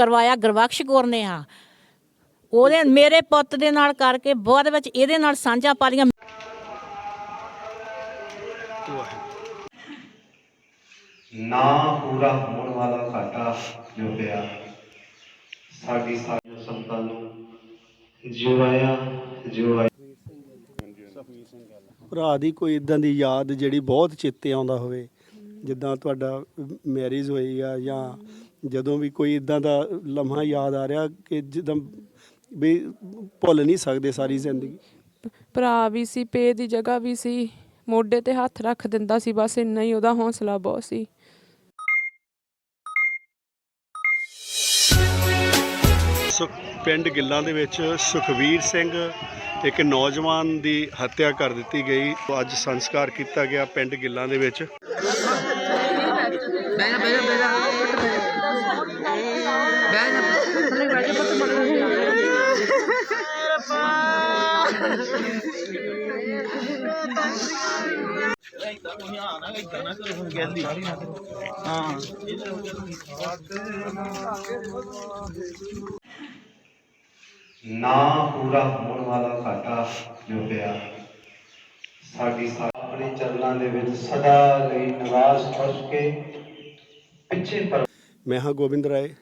ਕਰਵਾਇਆ ਗੁਰਬਖਸ਼ ਕੌਰ ਨੇ ਆ। ਉਹਦੇ ਮੇਰੇ ਪੁੱਤ ਦੇ ਨਾਲ ਕਰਕੇ ਬਾਅਦ ਵਿੱਚ ਇਹਦੇ ਨਾਲ ਸਾਂਝਾ ਪਾਲੀਆਂ। ਨਾ ਪੂਰਾ ਹੋਣ ਵਾਲਾ ਘਾਟਾ ਜੋ ਪਿਆ ਸਾਡੀ ਸਾਰੀਆਂ ਸੰਤਾਂ ਨੂੰ ਜਿਵਾਇਆ ਜਿਵਾਇਆ ਭਰਾ ਦੀ ਕੋਈ ਇਦਾਂ ਦੀ ਯਾਦ ਜਿਹੜੀ ਬਹੁਤ ਚੇਤੇ ਆਉਂਦਾ ਹੋਵੇ ਜਿੱਦਾਂ ਤੁਹਾਡਾ ਮੈਰਿਜ ਹੋਈ ਆ ਜਾਂ ਜਦੋਂ ਵੀ ਕੋਈ ਇਦਾਂ ਦਾ ਲਮਹਾ ਯਾਦ ਆ ਰਿਹਾ ਕਿ ਜਿੱਦਾਂ ਵੀ ਭੁੱਲ ਨਹੀਂ ਸਕਦੇ ਸਾਰੀ ਜ਼ਿੰਦਗੀ। ਭਰਾ ਵੀ ਸੀ ਪੇ ਦੀ ਜਗ੍ਹਾ ਵੀ ਸੀ ਮੋਢੇ ਤੇ ਹੱਥ ਰੱਖ ਦਿੰਦਾ ਸੀ ਬਸ ਇੰਨਾ ਹੀ ਉਹਦਾ ਹੌਸਲਾ ਬਹੁਤ ਸੀ। ਸੁਖ ਪਿੰਡ ਗਿੱਲਾਂ ਦੇ ਵਿੱਚ ਸੁਖਵੀਰ ਸਿੰਘ ਇੱਕ ਨੌਜਵਾਨ ਦੀ ਹੱਤਿਆ ਕਰ ਦਿੱਤੀ ਗਈ। ਅੱਜ ਸੰਸਕਾਰ ਕੀਤਾ ਗਿਆ ਪਿੰਡ ਗਿੱਲਾਂ ਦੇ ਵਿੱਚ। ਨਾ ਪੂਰਾ ਹੋਣ ਵਾਲਾ ਘਾਟਾ ਜੋ ਪਿਆ ਸਾਡੀ ਆਪਣੇ ਚਰਨਾਂ ਦੇ ਵਿੱਚ ਸਦਾ ਲਈ ਨਿਵਾਸ ਬਖਸ਼ ਕੇ ਪਿੱਛੇ ਪਰ ਮੈਂ ਹਾਂ ਗੋਬਿੰਦ ਰਾਏ।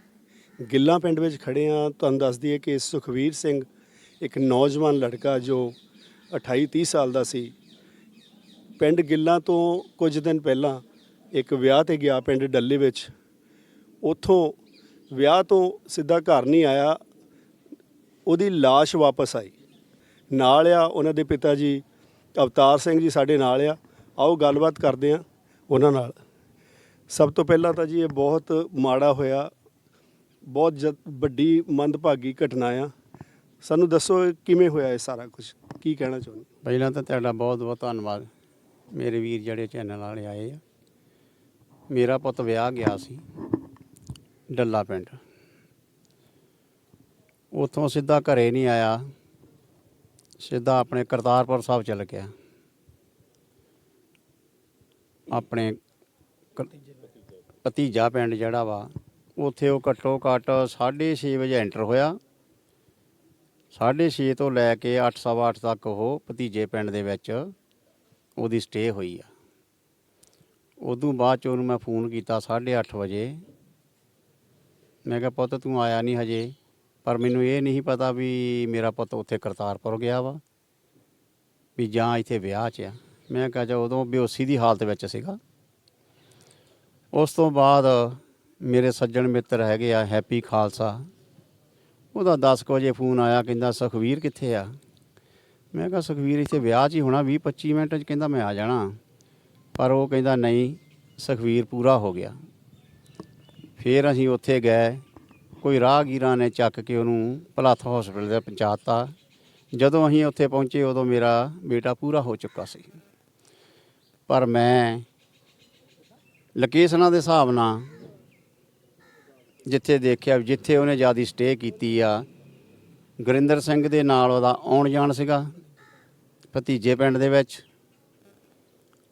ਗਿੱਲਾਂ ਪਿੰਡ ਵਿੱਚ ਖੜੇ ਹਾਂ। ਤੁਹਾਨੂੰ ਦੱਸ ਦਈਏ ਕਿ ਸੁਖਵੀਰ ਸਿੰਘ ਇੱਕ ਨੌਜਵਾਨ ਲੜਕਾ ਜੋ 28 30 ਸਾਲ ਦਾ ਸੀ। ਪਿੰਡ ਗਿੱਲਾਂ ਤੋਂ ਕੁਝ ਦਿਨ ਪਹਿਲਾਂ ਇੱਕ ਵਿਆਹ ਤੇ ਗਿਆ ਪਿੰਡ ਡੱਲੇ ਵਿੱਚ। ਉੱਥੋਂ ਵਿਆਹ ਤੋਂ ਸਿੱਧਾ ਘਰ ਨਹੀਂ ਆਇਆ। ਉਹਦੀ লাশ ਵਾਪਸ ਆਈ। ਨਾਲ ਆ ਉਹਨਾਂ ਦੇ ਪਿਤਾ ਜੀ, ਅਵਤਾਰ ਸਿੰਘ ਜੀ ਸਾਡੇ ਨਾਲ ਆ। ਆਓ ਗੱਲਬਾਤ ਕਰਦੇ ਆ ਉਹਨਾਂ ਨਾਲ। ਸਭ ਤੋਂ ਪਹਿਲਾਂ ਤਾਂ ਜੀ ਇਹ ਬਹੁਤ ਮਾੜਾ ਹੋਇਆ। ਬਹੁਤ ਜ- ਵੱਡੀ ਮੰਦਭਾਗੀ ਘਟਨਾ ਆ। ਸਾਨੂੰ ਦੱਸੋ ਇਹ ਕਿਵੇਂ ਹੋਇਆ ਇਹ ਸਾਰਾ ਕੁਝ ਕੀ ਕਹਿਣਾ ਚਾਹੁੰਦੇ? ਪਹਿਲਾਂ ਤਾਂ ਤੁਹਾਡਾ ਬਹੁਤ ਬਹੁਤ ਧੰਨਵਾਦ। ਮੇਰੇ ਵੀਰ ਜਿਹੜੇ ਚੈਨਲ ਵਾਲੇ ਆਏ ਆ। ਮੇਰਾ ਪੁੱਤ ਵਿਆਹ ਗਿਆ ਸੀ, ਡੱਲਾ ਪਿੰਡ। ਉਥੋਂ ਸਿੱਧਾ ਘਰੇ ਨਹੀਂ ਆਇਆ। ਸਿੱਧਾ ਆਪਣੇ ਕਰਤਾਰਪੁਰ ਸਾਹਿਬ ਚਲ ਗਿਆ। ਆਪਣੇ ਭਤੀਜਾ ਪਿੰਡ ਜਿਹੜਾ ਵਾ, ਉੱਥੇ ਉਹ ਘੱਟੋ ਘੱਟ 6:30 ਵਜੇ ਐਂਟਰ ਹੋਇਆ। 6:30 ਤੋਂ ਲੈ ਕੇ 8:30 ਤੱਕ ਉਹ ਭਤੀਜੇ ਪਿੰਡ ਦੇ ਵਿੱਚ ਉਹਦੀ ਸਟੇ ਹੋਈ ਆ। ਉਦੋਂ ਬਾਅਦ ਚ ਉਹਨੂੰ ਮੈਂ ਫੋਨ ਕੀਤਾ 8:30 ਵਜੇ। ਮੈਂ ਕਿਹਾ, ਪੁੱਤ, ਤੂੰ ਆਇਆ ਨਹੀਂ ਹਜੇ। ਪਰ ਮੈਨੂੰ ਇਹ ਨਹੀਂ ਪਤਾ ਵੀ ਮੇਰਾ ਪੁੱਤ ਉੱਥੇ ਕਰਤਾਰਪੁਰ ਗਿਆ ਵਾ, ਵੀ ਜਾਂ ਇੱਥੇ ਵਿਆਹ 'ਚ ਆ। ਮੈਂ ਕਿਹਾ ਜਾ ਉਦੋਂ ਬਿਓਸੀ ਦੀ ਹਾਲਤ ਵਿੱਚ ਸੀਗਾ। ਉਸ ਤੋਂ ਬਾਅਦ ਮੇਰੇ ਸੱਜਣ ਮਿੱਤਰ ਹੈਗੇ ਆ, ਹੈਪੀ ਖਾਲਸਾ। ਉਹਦਾ 10 ਕੁ ਵਜੇ ਫੋਨ ਆਇਆ, ਕਹਿੰਦਾ, ਸੁਖਵੀਰ ਕਿੱਥੇ ਆ? ਮੈਂ ਕਿਹਾ, ਸੁਖਵੀਰ, ਇੱਥੇ ਵਿਆਹ 'ਚ ਹੀ ਹੋਣਾ 20 25 ਮਿੰਟ 'ਚ ਕਹਿੰਦਾ ਮੈਂ ਆ ਜਾਣਾ। ਪਰ ਉਹ ਕਹਿੰਦਾ, ਨਹੀਂ, ਸੁਖਵੀਰ ਪੂਰਾ ਹੋ ਗਿਆ। ਫਿਰ ਅਸੀਂ ਉੱਥੇ ਗਏ। ਕੋਈ ਰਾਹਗੀਰਾਂ ਨੇ ਚੱਕ ਕੇ ਉਹਨੂੰ ਭਲਾਥ ਹਸਪੀਟਲ ਦੇ ਪਹੁੰਚਾਤਾ। ਜਦੋਂ ਅਸੀਂ ਉੱਥੇ ਪਹੁੰਚੇ, ਉਦੋਂ ਮੇਰਾ ਬੇਟਾ ਪੂਰਾ ਹੋ ਚੁੱਕਾ ਸੀ। ਪਰ ਮੈਂ ਲੋਕੇਸ਼ਨਾਂ ਦੇ ਹਿਸਾਬ ਨਾਲ ਜਿੱਥੇ ਦੇਖਿਆ, ਜਿੱਥੇ ਉਹਨੇ ਜਿਆਦੀ ਸਟੇ ਕੀਤੀ ਆ ਗੁਰਿੰਦਰ ਸਿੰਘ ਦੇ ਨਾਲ ਉਹਦਾ ਆਉਣ ਜਾਣ ਸੀਗਾ, ਭਤੀਜੇ ਪਿੰਡ ਦੇ ਵਿੱਚ।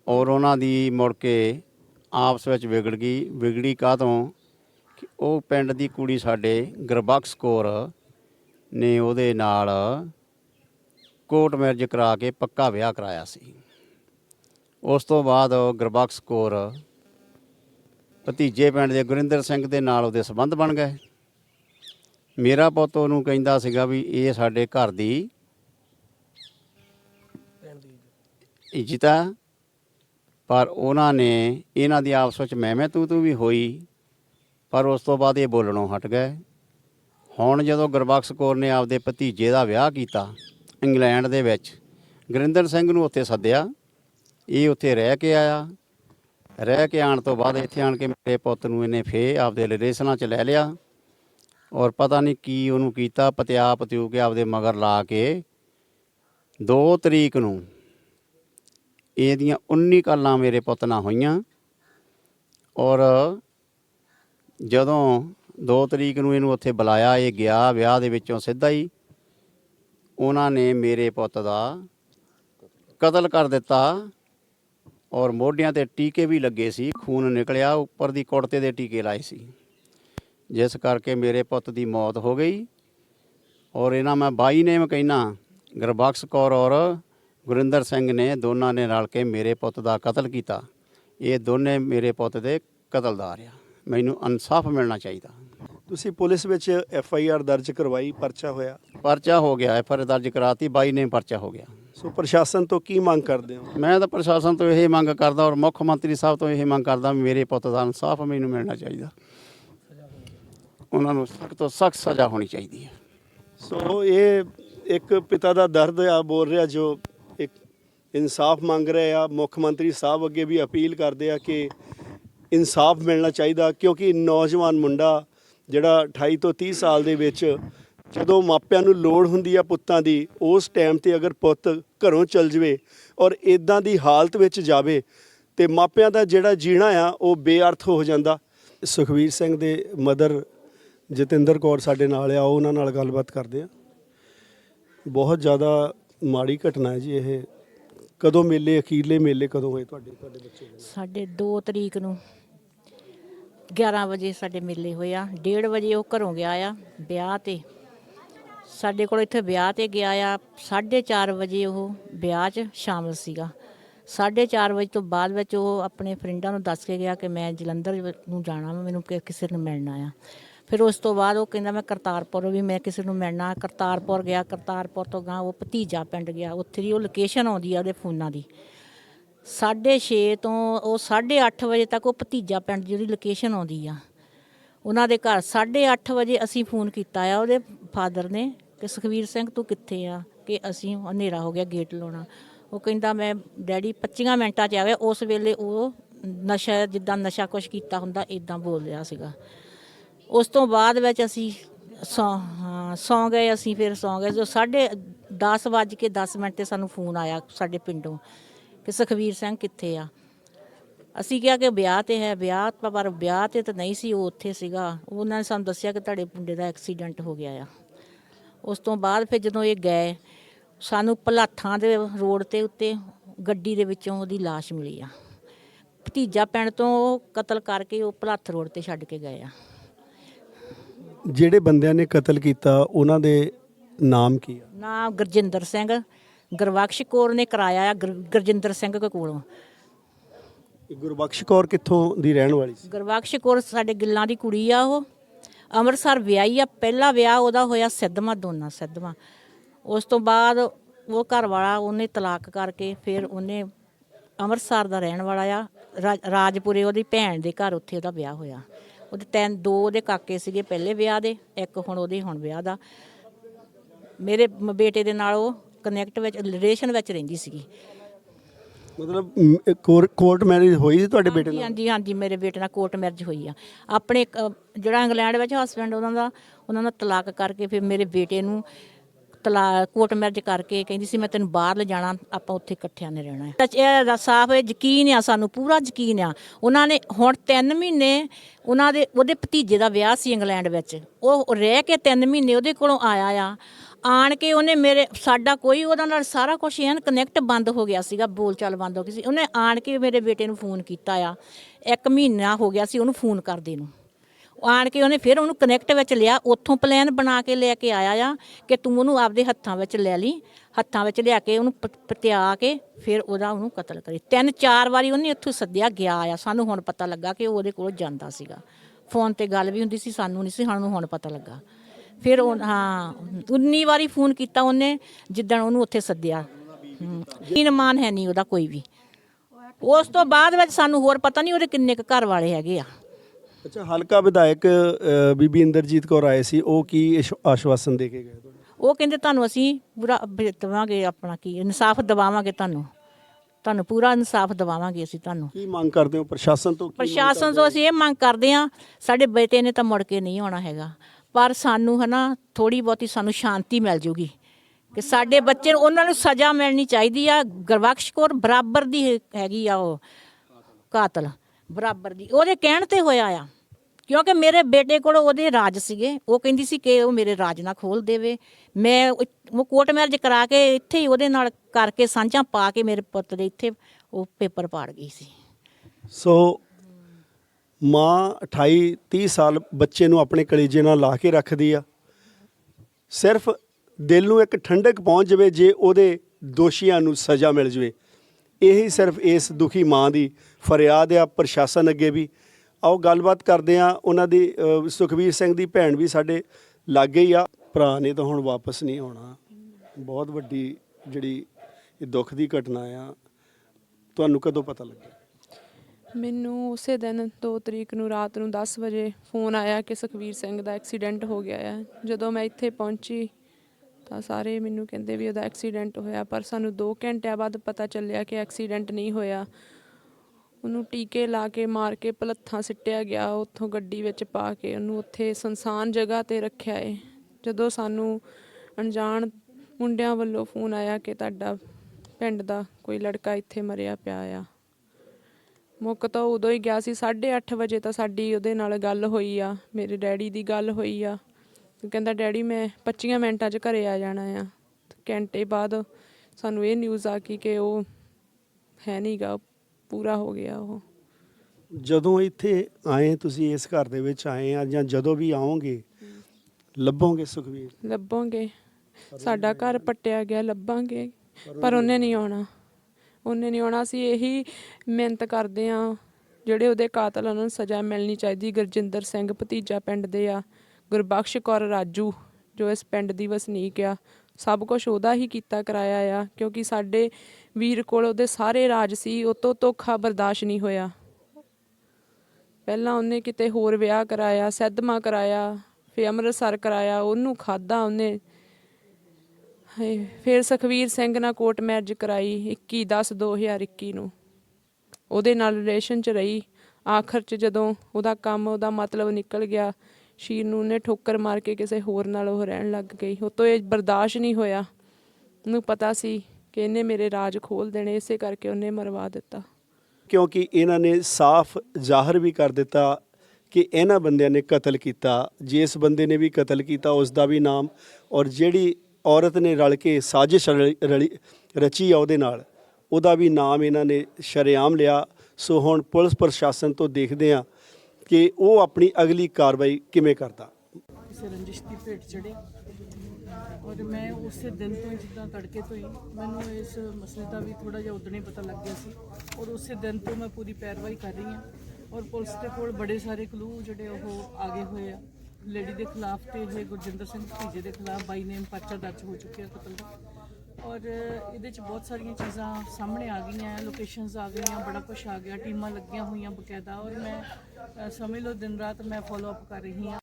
ਔਰ ਉਹਨਾਂ ਦੀ ਮੁੜ ਕੇ ਆਪਸ ਵਿੱਚ ਵਿਗੜ ਗਈ ਵਿਗੜੀ ਕਾਹ ਤੋਂ ਕਿ ਉਹ ਪਿੰਡ ਦੀ ਕੁੜੀ ਸਾਡੇ ਗੁਰਬਖਸ਼ ਕੌਰ ਨੇ ਉਹਦੇ ਨਾਲ ਕੋਰਟ ਮੈਰਿਜ ਕਰਾ ਕੇ ਪੱਕਾ ਵਿਆਹ ਕਰਾਇਆ ਸੀ। ਉਸ ਤੋਂ ਬਾਅਦ ਉਹ ਗੁਰਬਖਸ਼ ਕੌਰ ਭਤੀਜੇ ਪਿੰਡ ਦੇ ਗੁਰਿੰਦਰ ਸਿੰਘ ਦੇ ਨਾਲ ਉਹਦੇ ਸੰਬੰਧ ਬਣ ਗਏ। ਮੇਰਾ ਪੁੱਤ ਉਹਨੂੰ ਕਹਿੰਦਾ ਸੀਗਾ ਵੀ ਇਹ ਸਾਡੇ ਘਰ ਦੀ ਇੱਜ਼ਤ ਆ, ਪਰ ਉਹਨਾਂ ਨੇ ਇਹਨਾਂ ਦੀ ਆਪਸ ਵਿੱਚ ਮੈਂ ਤੂੰ ਤੂੰ ਵੀ ਹੋਈ, ਪਰ ਉਸ ਤੋਂ ਬਾਅਦ ਇਹ ਬੋਲਣੋਂ ਹਟ ਗਏ। ਹੁਣ ਜਦੋਂ ਗੁਰਬਖਸ਼ ਕੌਰ ਨੇ ਆਪਦੇ ਭਤੀਜੇ ਦਾ ਵਿਆਹ ਕੀਤਾ ਇੰਗਲੈਂਡ ਦੇ ਵਿੱਚ, ਗੁਰਿੰਦਰ ਸਿੰਘ ਨੂੰ ਉੱਥੇ ਸੱਦਿਆ, ਇਹ ਉੱਥੇ ਰਹਿ ਕੇ ਆਇਆ। ਰਹਿ ਕੇ ਆਉਣ ਤੋਂ ਬਾਅਦ ਇੱਥੇ ਆਣ ਕੇ ਮੇਰੇ ਪੁੱਤ ਨੂੰ ਇਹਨੇ ਫੇ ਆਪਦੇ ਰਿਲੇਸ਼ਨਾਂ 'ਚ ਲੈ ਲਿਆ। ਔਰ ਪਤਾ ਨਹੀਂ ਕੀ ਉਹਨੂੰ ਕੀਤਾ ਪਤਿਆ ਪਤਿਉ ਕੇ ਆਪਦੇ ਮਗਰ ਲਾ ਕੇ 2 ਤਰੀਕ ਨੂੰ ਇਹਦੀਆਂ 19 ਕਾਲਾਂ ਮੇਰੇ ਪੁੱਤ ਨਾਲ ਹੋਈਆਂ। ਔਰ ਜਦੋਂ 2 ਤਰੀਕ ਨੂੰ ਇਹਨੂੰ ਉੱਥੇ ਬੁਲਾਇਆ, ਇਹ ਗਿਆ, ਵਿਆਹ ਦੇ ਵਿੱਚੋਂ ਸਿੱਧਾ ਹੀ ਉਹਨਾਂ ਨੇ ਮੇਰੇ ਪੁੱਤ ਦਾ ਕਤਲ ਕਰ ਦਿੱਤਾ ਔਰ ਮੋਢਿਆਂ ਤੇ ਟੀਕੇ ਵੀ ਲੱਗੇ ਸੀ, ਖੂਨ ਨਿਕਲਿਆ, ਉੱਪਰ ਦੀ ਕੁੜਤੇ ਦੇ ਟੀਕੇ ਲਾਏ ਸੀ। ਜਿਸ ਕਰਕੇ ਮੇਰੇ ਪੁੱਤ ਦੀ ਮੌਤ ਹੋ ਗਈ। ਔਰ ਇਹਨਾਂ ਮੈਂ ਬਾਈ ਨੇਮ ਕਹਿਣਾ ਗੁਰਬਖਸ਼ ਕੌਰ ਔਰ ਗੁਰਿੰਦਰ ਸਿੰਘ ਨੇ ਦੋਨਾਂ ਨੇ ਰਲ ਕੇ ਮੇਰੇ ਪੁੱਤ ਦਾ ਕਤਲ ਕੀਤਾ। ਇਹ ਦੋਨੇ ਮੇਰੇ ਪੁੱਤ ਦੇ ਕਤਲਦਾਰ ਆ। ਮੈਨੂੰ ਇਨਸਾਫ ਮਿਲਣਾ ਚਾਹੀਦਾ। ਤੁਸੀਂ ਪੁਲਿਸ ਵਿੱਚ ਐਫ ਆਈ ਆਰ ਦਰਜ ਕਰਵਾਈ ਪਰਚਾ ਹੋਇਆ? ਪਰਚਾ ਹੋ ਗਿਆ ਐਫ ਆਰ ਦਰਜ ਕਰਾਤੀ ਬਾਈ ਨੇ ਪਰਚਾ ਹੋ ਗਿਆ। ਸੋ ਪ੍ਰਸ਼ਾਸਨ ਤੋਂ ਕੀ ਮੰਗ ਕਰਦੇ ਹੋ? ਮੈਂ ਤਾਂ ਪ੍ਰਸ਼ਾਸਨ ਤੋਂ ਇਹ ਮੰਗ ਕਰਦਾ ਔਰ ਮੁੱਖ ਮੰਤਰੀ ਸਾਹਿਬ ਤੋਂ ਇਹ ਮੰਗ ਕਰਦਾ ਮੇਰੇ ਪੁੱਤ ਦਾ ਇਨਸਾਫ ਮੈਨੂੰ ਮਿਲਣਾ ਚਾਹੀਦਾ। ਉਹਨਾਂ ਨੂੰ ਸਖਤ ਤੋਂ ਸਖਤ ਸਜ਼ਾ ਹੋਣੀ ਚਾਹੀਦੀ ਹੈ। ਸੋ ਇਹ ਇੱਕ ਪਿਤਾ ਦਾ ਦਰਦ ਆ ਬੋਲ ਰਿਹਾ ਜੋ ਇੱਕ ਇਨਸਾਫ ਮੰਗ ਰਹੇ ਆ। ਮੁੱਖ ਮੰਤਰੀ ਸਾਹਿਬ ਅੱਗੇ ਵੀ ਅਪੀਲ ਕਰਦੇ ਆ ਕਿ ਇਨਸਾਫ ਮਿਲਣਾ ਚਾਹੀਦਾ ਕਿਉਂਕਿ ਨੌਜਵਾਨ ਮੁੰਡਾ ਜਿਹੜਾ 28 ਤੋਂ 30 ਸਾਲ ਦੇ ਵਿੱਚ ਜਦੋਂ ਮਾਪਿਆਂ ਨੂੰ ਲੋੜ ਹੁੰਦੀ ਆ ਪੁੱਤਾਂ ਦੀ, ਉਸ ਟਾਈਮ ਤੇ ਅਗਰ ਪੁੱਤ ਘਰੋਂ ਚਲ ਜਵੇ ਔਰ ਇਦਾਂ ਦੀ ਹਾਲਤ ਵਿੱਚ ਜਾਵੇ ਤੇ ਮਾਪਿਆਂ ਦਾ ਜਿਹੜਾ ਜੀਣਾ ਆ, ਉਹ ਬੇਅਰਥ ਹੋ ਜਾਂਦਾ। ਸੁਖਵੀਰ ਸਿੰਘ ਦੇ ਮਦਰ ਜਤਿੰਦਰ ਕੌਰ ਸਾਡੇ ਨਾਲ ਆ ਉਹਨਾਂ ਨਾਲ ਗੱਲਬਾਤ ਕਰਦੇ ਆ। ਬਹੁਤ ਜ਼ਿਆਦਾ ਮਾੜੀ ਘਟਨਾ ਹੈ ਜੀ ਇਹ। ਕਦੋਂ ਮੇਲੇ, ਅਖੀਰਲੇ ਮੇਲੇ ਕਦੋਂ ਹੋਏ ਤੁਹਾਡੇ ਤੁਹਾਡੇ ਬੱਚੇ ਦੇ? ਸਾਡੇ 2 ਤਰੀਕ ਨੂੰ 11 ਵਜੇ ਸਾਡੇ ਮੇਲੇ ਹੋਇਆ 1:30 ਵਜੇ ਉਹ ਘਰੋਂ ਗਿਆ ਆ ਵਿਆਹ ਤੇ। ਸਾਡੇ ਕੋਲ ਇੱਥੇ ਵਿਆਹ ਤੇ ਗਿਆ ਆ। 4:30 ਵਜੇ ਉਹ ਵਿਆਹ 'ਚ ਸ਼ਾਮਲ ਸੀਗਾ। 4:30 ਵਜੇ ਤੋਂ ਬਾਅਦ ਵਿੱਚ ਉਹ ਆਪਣੇ ਫਰੈਂਡਾਂ ਨੂੰ ਦੱਸ ਕੇ ਗਿਆ ਕਿ ਮੈਂ ਜਲੰਧਰ ਨੂੰ ਜਾਣਾ ਵਾ, ਮੈਨੂੰ ਕਿਸੇ ਨੂੰ ਮਿਲਣਾ ਆ ਫਿਰ ਉਸ ਤੋਂ ਬਾਅਦ ਉਹ ਕਹਿੰਦਾ ਮੈਂ ਕਰਤਾਰਪੁਰ ਵੀ ਮੈਂ ਕਿਸੇ ਨੂੰ ਮਿਲਣਾ, ਕਰਤਾਰਪੁਰ ਗਿਆ, ਕਰਤਾਰਪੁਰ ਤੋਂ ਗਾਂ ਉਹ ਭਤੀਜਾ ਪਿੰਡ ਗਿਆ, ਉੱਥੇ ਦੀ ਉਹ ਲੋਕੇਸ਼ਨ ਆਉਂਦੀ ਆ ਉਹਦੇ ਫੋਨਾਂ ਦੀ। 6:30 ਤੋਂ ਉਹ 8:30 ਵਜੇ ਤੱਕ ਉਹ ਭਤੀਜਾ ਪਿੰਡ ਦੀ ਲੋਕੇਸ਼ਨ ਆਉਂਦੀ ਆ, ਉਹਨਾਂ ਦੇ ਘਰ 8:30 ਵਜੇ ਅਸੀਂ ਫੋਨ ਕੀਤਾ ਆ ਉਹਦੇ ਫਾਦਰ ਨੇ ਕਿ ਸੁਖਵੀਰ ਸਿੰਘ ਤੂੰ ਕਿੱਥੇ ਆ? ਕਿ ਅਸੀਂ ਹਨੇਰਾ ਹੋ ਗਿਆ ਗੇਟ ਲਾਉਣਾ। ਉਹ ਕਹਿੰਦਾ ਮੈਂ ਡੈਡੀ 25 ਮਿੰਟਾਂ 'ਚ ਆਵੇ ਉਸ ਵੇਲੇ ਉਹ ਨਸ਼ਾ ਜਿੱਦਾਂ ਨਸ਼ਾ ਕੁਛ ਕੀਤਾ ਹੁੰਦਾ ਇਦਾਂ ਬੋਲ ਰਿਹਾ ਸੀਗਾ। ਉਸ ਤੋਂ ਬਾਅਦ ਵਿੱਚ ਅਸੀਂ ਸੌ, ਹਾਂ, ਸੌਂ ਗਏ, ਅਸੀਂ ਫਿਰ ਸੌਂ ਗਏ। ਜੋ ਸਾਢੇ 10 ਵੱਜ ਕੇ 10 ਮਿੰਟ ਤੇ ਸਾਨੂੰ ਫੋਨ ਆਇਆ ਸਾਡੇ ਪਿੰਡੋਂ ਕਿ ਸੁਖਵੀਰ ਸਿੰਘ ਕਿੱਥੇ ਆ? ਅਸੀਂ ਕਿਹਾ ਕਿ ਵਿਆਹ ਤੇ ਹੈ, ਵਿਆਹ ਤਾਂ ਪਰ ਵਿਆਹ ਤੇ ਤਾਂ ਨਹੀਂ ਸੀ, ਉਹ ਉੱਥੇ ਸੀਗਾ। ਉਹਨਾਂ ਨੇ ਸਾਨੂੰ ਦੱਸਿਆ ਕਿ ਤੁਹਾਡੇ ਮੁੰਡੇ ਦਾ ਐਕਸੀਡੈਂਟ ਹੋ ਗਿਆ ਆ। ਉਸ ਤੋਂ ਬਾਅਦ ਫਿਰ ਜਦੋਂ ਇਹ ਗਏ, ਸਾਨੂੰ ਭਲਾਥਾਂ ਦੇ ਰੋਡ ਤੇ ਉੱਤੇ ਗੱਡੀ ਦੇ ਵਿੱਚੋਂ ਉਹਦੀ ਲਾਸ਼ ਮਿਲੀ ਆ। ਭਤੀਜਾ ਪਿੰਡ ਤੋਂ ਉਹ ਕਤਲ ਕਰਕੇ ਉਹ ਭਲਾਥ ਰੋਡ ਤੇ ਛੱਡ ਕੇ ਗਏ ਆ। ਜਿਹੜੇ ਬੰਦਿਆਂ ਨੇ ਕਤਲ ਕੀਤਾ ਉਹਨਾਂ ਦੇ ਨਾਮ ਕੀ ਆ? ਨਾਮ ਗੁਰਜਿੰਦਰ ਸਿੰਘ। ਗੁਰਬਖਸ਼ ਕੌਰ ਨੇ ਕਰਾਇਆ ਆ ਗੁਰ- ਗੁਰਜਿੰਦਰ ਸਿੰਘ ਦੇ ਕੋਲੋਂ। ਗੁਰਬਖਸ਼ ਕੌਰ ਕਿੱਥੋਂ ਦੀ ਰਹਿਣ ਵਾਲੀ ਸੀ? ਗੁਰਬਖਸ਼ ਕੌਰ ਸਾਡੇ ਗਿੱਲਾਂ ਦੀ ਕੁੜੀ ਆ ਉਹ। ਅੰਮ੍ਰਿਤਸਰ ਵਿਆਹੀ ਆ ਪਹਿਲਾ ਵਿਆਹ ਉਹਦਾ ਹੋਇਆ ਸਿੱਧਵਾਂ ਦੋਨਾ ਸਿੱਧਵਾਂ। ਉਸ ਤੋਂ ਬਾਅਦ ਉਹ ਘਰ ਵਾਲਾ ਉਹਨੇ ਤਲਾਕ ਕਰਕੇ ਫਿਰ ਉਹਨੇ ਅੰਮ੍ਰਿਤਸਰ ਦਾ ਰਹਿਣ ਵਾਲਾ ਆ। ਰਾਜ- ਰਾਜਪੁਰੇ ਉਹਦੀ ਭੈਣ ਦੇ ਘਰ ਉੱਥੇ ਉਹਦਾ ਵਿਆਹ ਹੋਇਆ। ਉਹਦੇ ਤਿੰਨ ਦੋ ਉਹਦੇ ਕਾਕੇ ਸੀਗੇ ਪਹਿਲੇ ਵਿਆਹ ਦੇ ਇੱਕ ਹੁਣ ਉਹਦੇ ਹੁਣ ਵਿਆਹ ਦਾ। ਮੇਰੇ ਮ- ਬੇਟੇ ਦੇ ਨਾਲ ਉਹ ਕਨੈਕਟ ਵਿੱਚ ਰਿਲੇਸ਼ਨ ਵਿੱਚ ਰਹਿੰਦੀ ਸੀਗੀ। ਮਤਲਬ ਕੋਰਟ ਮੈਰਿਜ ਹੋਈ ਸੀ ਤੁਹਾਡੇ ਬੇਟੇ ਹਾਂਜੀ ਨਾਲ? ਹਾਂਜੀ ਹਾਂਜੀ ਮੇਰੇ ਬੇਟੇ ਨਾਲ ਕੋਰਟ ਮੈਰਿਜ ਹੋਈ ਆ। ਆਪਣੇ ਇੱਕ, ਅ, ਜਿਹੜਾ ਇੰਗਲੈਂਡ ਵਿੱਚ ਹਸਬੰਡ ਉਹਨਾਂ ਦਾ ਉਹਨਾਂ ਦਾ ਤਲਾਕ ਕਰਕੇ ਫਿਰ ਮੇਰੇ ਬੇਟੇ ਨੂੰ ਤਲਾ ਕੋਰਟ ਮੈਰਿਜ ਕਰਕੇ ਕਹਿੰਦੀ ਸੀ, ਮੈਂ ਤੈਨੂੰ ਬਾਹਰ ਲਿਜਾਣਾ, ਆਪਾਂ ਉੱਥੇ ਇਕੱਠਿਆਂ ਨੇ ਰਹਿਣਾ ਤਾਂ ਇਹ ਦਾ ਸਾਫ਼ ਹੈ, ਯਕੀਨ ਆ ਸਾਨੂੰ, ਪੂਰਾ ਯਕੀਨ ਆ। ਉਹਨਾਂ ਨੇ ਹੁਣ 3 ਮਹੀਨੇ ਉਹਨਾਂ ਦੇ, ਉਹਦੇ ਭਤੀਜੇ ਦਾ ਵਿਆਹ ਸੀ ਇੰਗਲੈਂਡ ਵਿੱਚ। ਉਹ ਰਹਿ ਕੇ 3 ਮਹੀਨੇ ਉਹਦੇ ਕੋਲੋਂ ਆਇਆ ਆ। ਆਣ ਕੇ ਉਹਨੇ ਮੇਰੇ, ਸਾਡਾ ਕੋਈ ਉਹਦਾ ਨਾਲ ਸਾਰਾ ਕੁਝ ਐਨ ਕਨੈਕਟ ਬੰਦ ਹੋ ਗਿਆ ਸੀਗਾ, ਬੋਲਚਾਲ ਬੰਦ ਹੋ ਗਈ ਸੀ। ਉਹਨੇ ਆਣ ਕੇ ਮੇਰੇ ਬੇਟੇ ਨੂੰ ਫੋਨ ਕੀਤਾ ਆ। ਇੱਕ ਮਹੀਨਾ ਹੋ ਗਿਆ ਸੀ ਉਹਨੂੰ ਫੋਨ ਕਰਦੇ ਨੂੰ। ਆਣ ਕੇ ਉਹਨੇ ਫਿਰ ਉਹਨੂੰ ਕਨੈਕਟ ਵਿੱਚ ਲਿਆ, ਉੱਥੋਂ ਪਲਾਨ ਬਣਾ ਕੇ ਲੈ ਕੇ ਆਇਆ ਆ ਕਿ ਤੂੰ ਉਹਨੂੰ ਆਪਦੇ ਹੱਥਾਂ ਵਿੱਚ ਲੈ ਲਈ। ਹੱਥਾਂ ਵਿੱਚ ਲਿਆ ਕੇ ਉਹਨੂੰ ਪ- ਪਤਿਆ ਕੇ ਫਿਰ ਉਹਦਾ ਉਹਨੂੰ ਕਤਲ ਕਰੀ। ਤਿੰਨ ਚਾਰ ਵਾਰੀ ਉਹਨੇ ਉੱਥੋਂ ਸੱਦਿਆ, ਗਿਆ ਆ। ਸਾਨੂੰ ਹੁਣ ਪਤਾ ਲੱਗਾ ਕਿ ਉਹ ਉਹਦੇ ਕੋਲ ਜਾਂਦਾ ਸੀਗਾ। ਫੋਨ ਤੇ ਗੱਲ ਵੀ ਹੁੰਦੀ ਸੀ, ਸਾਨੂੰ ਨਹੀਂ ਸੀ, ਸਾਨੂੰ ਹੁਣ ਪਤਾ ਲੱਗਾ। ਫਿਰ ਉਹ, ਹਾਂ 19 ਵਾਰੀ ਫੋਨ ਕੀਤਾ ਉਹਨੇ, ਜਿੱਦਣ ਉਹਨੂੰ ਉੱਥੇ ਸੱਦਿਆ। ਹੂੰ ਹੈ ਨਹੀਂ ਉਹਦਾ ਕੋਈ ਵੀ। ਉਸ ਤੋਂ ਬਾਅਦ ਵਿੱਚ ਸਾਨੂੰ ਹੋਰ ਪਤਾ ਨਹੀਂ ਉਹਦੇ ਕਿੰਨੇ ਕੁ ਘਰ ਵਾਲੇ ਹੈਗੇ ਆ। ਅੱਛਾ ਹਲਕਾ ਵਿਧਾਇਕ ਅ, ਬੀਬੀ ਇੰਦਰਜੀਤ ਕੌਰ ਆਏ ਸੀ ਉਹ ਕੀ ਇਸ਼- ਆਸ਼ਵਾਸਨ ਦੇ ਕੇ ਗਏ ਤੁਹਾਨੂੰ ਉਹ ਕਹਿੰਦੇ ਤੁਹਾਨੂੰ ਅਸੀਂ ਪੂਰਾ ਬ- ਦੇਵਾਂਗੇ ਆਪਣਾ ਕੀ ਇਨਸਾਫ ਦਿਵਾਵਾਂਗੇ ਤੁਹਾਨੂੰ। ਤੁਹਾਨੂੰ ਪੂਰਾ ਇਨਸਾਫ ਦਿਵਾਵਾਂਗੇ ਅਸੀਂ ਤੁਹਾਨੂੰ। ਕੀ ਮੰਗ ਕਰਦੇ ਹੋ? ਪ੍ਰਸ਼ਾਸਨ ਤੋਂ ਕੀ ਮੰਗ ਪ੍ਰਸ਼ਾਸਨ ਤੋਂ ਅਸੀਂ ਇਹ ਮੰਗ ਕਰਦੇ ਹਾਂ ਸਾਡੇ ਬੇਟੇ ਨੇ ਤਾਂ ਮੁੜ ਕੇ ਨਹੀਂ ਆਉਣਾ ਹੈਗਾ। ਪਰ ਸਾਨੂੰ ਹਨਾ ਥੋੜੀ ਬਹੁਤੀ ਸਾਨੂੰ ਸ਼ਾਂਤੀ ਮਿਲ ਜੂਗੀ। ਕਿ ਸਾਡੇ ਬੱਚੇ ਨੂੰ ਉਹਨਾਂ ਨੂੰ ਸਜ਼ਾ ਮਿਲਣੀ ਚਾਹੀਦੀ ਆ। ਗੁਰਬਖਸ਼ ਕੌਰ ਬਰਾਬਰ ਦੀ ਹੈ- ਹੈਗੀ ਆ ਉਹ ਕਾਤਲ। ਬਰਾਬਰ ਦੀ ਉਹਦੇ ਕਹਿਣ ਤੇ ਹੋਇਆ ਆ। ਕਿਉਂਕਿ ਮੇਰੇ ਬੇਟੇ ਕੋਲ ਉਹਦੇ ਰਾਜ ਸੀਗੇ। ਉਹ ਕਹਿੰਦੀ ਸੀ ਕਿ ਉਹ ਮੇਰੇ ਰਾਜ ਨਾ ਖੋਲ ਦੇਵੇ। ਮੈਂ ਉਹ ਉਹ ਕੋਰਟ ਮੈਰਿਜ ਕਰਾ ਕੇ ਇੱਥੇ ਹੀ ਉਹਦੇ ਨਾਲ ਕਰਕੇ ਸਾਂਝਾਂ ਪਾ ਕੇ ਮੇਰੇ ਪੁੱਤ ਦੇ ਇੱਥੇ ਉਹ ਪੇਪਰ ਪਾੜ ਗਈ ਸੀ। ਸੋ ਮਾਂ 28 30 ਸਾਲ ਬੱਚੇ ਨੂੰ ਆਪਣੇ ਕਲੇਜੇ ਨਾਲ ਲਾ ਕੇ ਰੱਖਦੀ ਆ। ਸਿਰਫ ਦਿਲ ਨੂੰ ਇੱਕ ਠੰਡਕ ਪਹੁੰਚ ਜਾਵੇ ਜੇ ਉਹਦੇ ਦੋਸ਼ੀਆਂ ਨੂੰ ਸਜ਼ਾ ਮਿਲ ਜਾਵੇ। ਇਹੀ ਸਿਰਫ ਇਸ ਦੁਖੀ ਮਾਂ ਦੀ ਫਰਿਆਦ ਆ, ਪ੍ਰਸ਼ਾਸਨ ਅੱਗੇ ਵੀ। ਆਓ ਗੱਲਬਾਤ ਕਰਦੇ ਆ ਉਹਨਾਂ ਦੀ ਅ, ਸੁਖਵੀਰ ਸਿੰਘ ਦੀ ਭੈਣ ਵੀ ਸਾਡੇ ਲਾਗੇ ਹੀ ਆ। ਭਰਾ ਨੇ ਤਾਂ ਹੁਣ ਵਾਪਸ ਨਹੀਂ ਆਉਣਾ। ਬਹੁਤ ਵੱਡੀ ਜਿਹੜੀ ਇਹ ਦੁੱਖ ਦੀ ਘਟਨਾ ਆ। ਤੁਹਾਨੂੰ ਕਦੋਂ ਪਤਾ ਲੱਗਿਆ? ਮੈਨੂੰ ਉਸੇ ਦਿਨ 2 ਤਰੀਕ ਨੂੰ ਰਾਤ ਨੂੰ 10 ਵਜੇ ਫੋਨ ਆਇਆ ਕਿ ਸੁਖਵੀਰ ਸਿੰਘ ਦਾ ਐਕਸੀਡੈਂਟ ਹੋ ਗਿਆ ਹੈ ਜਦੋਂ ਮੈਂ ਇੱਥੇ ਪਹੁੰਚੀ ਤਾਂ ਸਾਰੇ ਮੈਨੂੰ ਕਹਿੰਦੇ ਵੀ ਉਹਦਾ ਐਕਸੀਡੈਂਟ ਹੋਇਆ ਪਰ ਸਾਨੂੰ 2 ਘੰਟਿਆਂ ਬਾਅਦ ਪਤਾ ਚੱਲਿਆ ਕਿ ਐਕਸੀਡੈਂਟ ਨਹੀਂ ਹੋਇਆ। ਉਹਨੂੰ ਟੀਕੇ ਲਾ ਕੇ ਮਾਰ ਕੇ ਪਲੱਥਾਂ ਸਿੱਟਿਆ ਗਿਆ, ਉੱਥੋਂ ਗੱਡੀ ਵਿੱਚ ਪਾ ਕੇ ਉਹਨੂੰ ਉੱਥੇ ਸੁਨਸਾਨ ਜਗ੍ਹਾ ਤੇ ਰੱਖਿਆ ਏ। ਜਦੋਂ ਸਾਨੂੰ ਅਣਜਾਣ ਮੁੰਡਿਆਂ ਵੱਲੋਂ ਫੋਨ ਆਇਆ ਕਿ ਤੁਹਾਡਾ ਪਿੰਡ ਦਾ ਕੋਈ ਲੜਕਾ ਇੱਥੇ ਮਰਿਆ ਪਿਆ ਆ, ਮੁੱਕ ਤਾਂ ਉਦੋਂ ਹੀ ਗਿਆ ਸੀ 8:30 ਵਜੇ ਤਾਂ ਸਾਡੀ ਉਹਦੇ ਨਾਲ ਗੱਲ ਹੋਈ ਆ, ਮੇਰੇ ਡੈਡੀ ਦੀ ਗੱਲ ਹੋਈ ਆ। ਕਹਿੰਦਾ, ਡੈਡੀ, ਮੈਂ 25 ਮਿੰਟਾਂ 'ਚ ਘਰੇ ਆ ਜਾਣਾ ਆ। ਘੰਟੇ ਬਾਅਦ ਸਾਨੂੰ ਇਹ ਨਿਊਜ਼ ਆ ਗਈ ਕਿ ਉਹ ਹੈ ਨਹੀਂਗਾ ਪੂਰਾ ਹੋ ਗਿਆ ਉਹ। ਜਦੋਂ ਇੱਥੇ ਆਏ ਤੁਸੀਂ ਇਸ ਘਰ ਦੇ ਵਿੱਚ ਆਏ ਆ ਜਾਂ ਜਦੋਂ ਵੀ ਆਓਗੇ ਲੱਭੋਗੇ ਸੁਖਵੀਰ? ਲੱਭਾਂਗੇ। ਸਾਡਾ ਘਰ ਪੱਟਿਆ ਗਿਆ ਲੱਭਾਂਗੇ। ਪਰ ਉਹਨੇ ਨਹੀਂ ਆਉਣਾ। ਉਹਨੇ ਨਹੀਂ ਆਉਣਾ। ਸੀ ਇਹੀ ਮਿਹਨਤ ਕਰਦੇ ਆ ਜਿਹੜੇ ਉਹਦੇ ਕਾਤਲ ਉਹਨਾਂ ਨੂੰ ਸਜ਼ਾ ਮਿਲਣੀ ਚਾਹੀਦੀ। ਗੁਰਜਿੰਦਰ ਸਿੰਘ ਭਤੀਜਾ ਪਿੰਡ ਦੇ ਆ। ਗੁਰਬਖਸ਼ ਕੌਰ ਰਾਜੂ ਜੋ ਇਸ ਪਿੰਡ ਦੀ ਵਸਨੀਕ ਆ ਸਭ ਕੁਝ ਉਹਦਾ ਹੀ ਕੀਤਾ ਕਰਾਇਆ ਆ। ਕਿਉਂਕਿ ਸਾਡੇ ਵੀਰ ਕੋਲ ਉਹਦੇ ਸਾਰੇ ਰਾਜ ਸੀ, ਉਹ ਤੋਂ ਧੋਖਾ ਬਰਦਾਸ਼ਤ ਨਹੀਂ ਹੋਇਆ। ਪਹਿਲਾਂ ਉਹਨੇ ਕਿਤੇ ਹੋਰ ਵਿਆਹ ਕਰਾਇਆ, ਸੈਦਮਾ ਕਰਾਇਆ, ਫਿਰ ਅੰਮ੍ਰਿਤਸਰ ਕਰਾਇਆ, ਉਹਨੂੰ ਖਾਦਾ ਉਹਨੇ। ਫਿਰ ਸੁਖਵੀਰ ਸਿੰਘ ਨਾਲ ਕੋਰਟ ਮੈਰਿਜ ਕਰਾਈ 21 10 2021 ਨੂੰ। ਉਹਦੇ ਨਾਲ ਰਿਲੇਸ਼ਨ ਚ ਰਹੀ। ਆਖਰ ਚ ਜਦੋਂ ਉਹਦਾ ਕੰਮ, ਉਹਦਾ ਮਤਲਬ ਨਿਕਲ ਗਿਆ, ਸ਼ੀਰ ਨੂੰ ਉਹਨੇ ਠੋਕਰ ਮਾਰ ਕੇ ਕਿਸੇ ਹੋਰ ਨਾਲ ਉਹ ਰਹਿਣ ਲੱਗ ਗਈ। ਉਹ ਤੋਂ ਇਹ ਬਰਦਾਸ਼ਤ ਨਹੀਂ ਹੋਇਆ। ਉਹਨੂੰ ਪਤਾ ਸੀ ਕਿ ਇਹਨੇ ਮੇਰੇ ਰਾਜ ਖੋਲ ਦੇਣੇ, ਇਸੇ ਕਰਕੇ ਉਹਨੇ ਮਰਵਾ ਦਿੱਤਾ। ਕਿਉਂਕਿ ਇਹਨਾਂ ਨੇ ਸਾਫ਼ ਜ਼ਾਹਰ ਵੀ ਕਰ ਦਿੱਤਾ ਕਿ ਇਹਨਾਂ ਬੰਦਿਆਂ ਨੇ ਕਤਲ ਕੀਤਾ। ਜਿਸ ਬੰਦੇ ਨੇ ਵੀ ਕਤਲ ਕੀਤਾ ਉਸ ਦਾ ਵੀ ਨਾਮ ਔਰ ਜਿਹੜੀ ਔਰਤ ਨੇ ਰਲ ਕੇ ਸਾਜ਼ਿਸ਼ ਰਲੀ- ਰਲੀ, ਰਚੀ ਆ ਉਹਦੇ ਨਾਲ, ਉਹਦਾ ਵੀ ਨਾਮ ਇਹਨਾਂ ਨੇ ਸ਼ਰੇਆਮ ਲਿਆ। ਸੋ ਹੁਣ ਪੁਲਿਸ ਪ੍ਰਸ਼ਾਸਨ ਤੋਂ ਦੇਖਦੇ ਆ ਕਿ ਉਹ ਆਪਣੀ ਅਗਲੀ ਕਾਰਵਾਈ ਕਿਵੇਂ ਕਰਦਾ। ਕਿਸੇ ਰੰਜਿਸ਼ ਦੀ ਭੇਟ ਚੜੇ ਔਰ ਮੈਂ ਉਸੇ ਦਿਨ ਤੋਂ ਹੀ ਜਿੱਦਾਂ ਤੜਕੇ ਤੋਂ ਹੀ, ਮੈਨੂੰ ਇਸ ਮਸਲੇ ਦਾ ਵੀ ਥੋੜਾ ਜਿਹਾ ਉਦਣੇ ਪਤਾ ਲੱਗ ਗਿਆ ਸੀ। ਔਰ ਉਸੇ ਦਿਨ ਤੋਂ ਮੈਂ ਪੂਰੀ ਪੈਰਵਾਈ ਕਰ ਰਹੀ ਹਾਂ। ਔਰ ਪੁਲਿਸ ਦੇ ਕੋਲ ਬੜੇ ਸਾਰੇ ਕਲੂ ਜਿਹੜੇ ਉਹ ਆਗੇ ਹੋਏ ਆ। ਲੇਡੀ ਦੇ ਖਿਲਾਫ ਤੇ ਇਹ ਗੁਰਜਿੰਦਰ ਸਿੰਘ ਭਤੀਜੇ ਦੇ ਖਿਲਾਫ ਬਾਈ ਨੇਮ ਪਰਚਾ ਦਰਜ ਹੋ ਚੁੱਕਿਆ ਕਤਲ ਦਾ। ਔਰ ਇਹਦੇ ਚ ਬਹੁਤ ਸਾਰੀਆਂ ਚੀਜ਼ਾਂ ਸਾਹਮਣੇ ਆ ਗਈਆਂ ਲੋਕੇਸ਼ਨਸ ਆ ਗਈਆਂ, ਬੜਾ ਕੁਝ ਆ ਗਿਆ, ਟੀਮਾਂ ਲੱਗੀਆਂ ਹੋਈਆਂ ਬਕਾਇਦਾ। ਔਰ ਮੈਂ ਸਮਝ ਲਓ ਦਿਨ ਰਾਤ ਮੈਂ ਫੋਲੋ ਅਪ ਕਰ ਰਹੀ ਹਾਂ।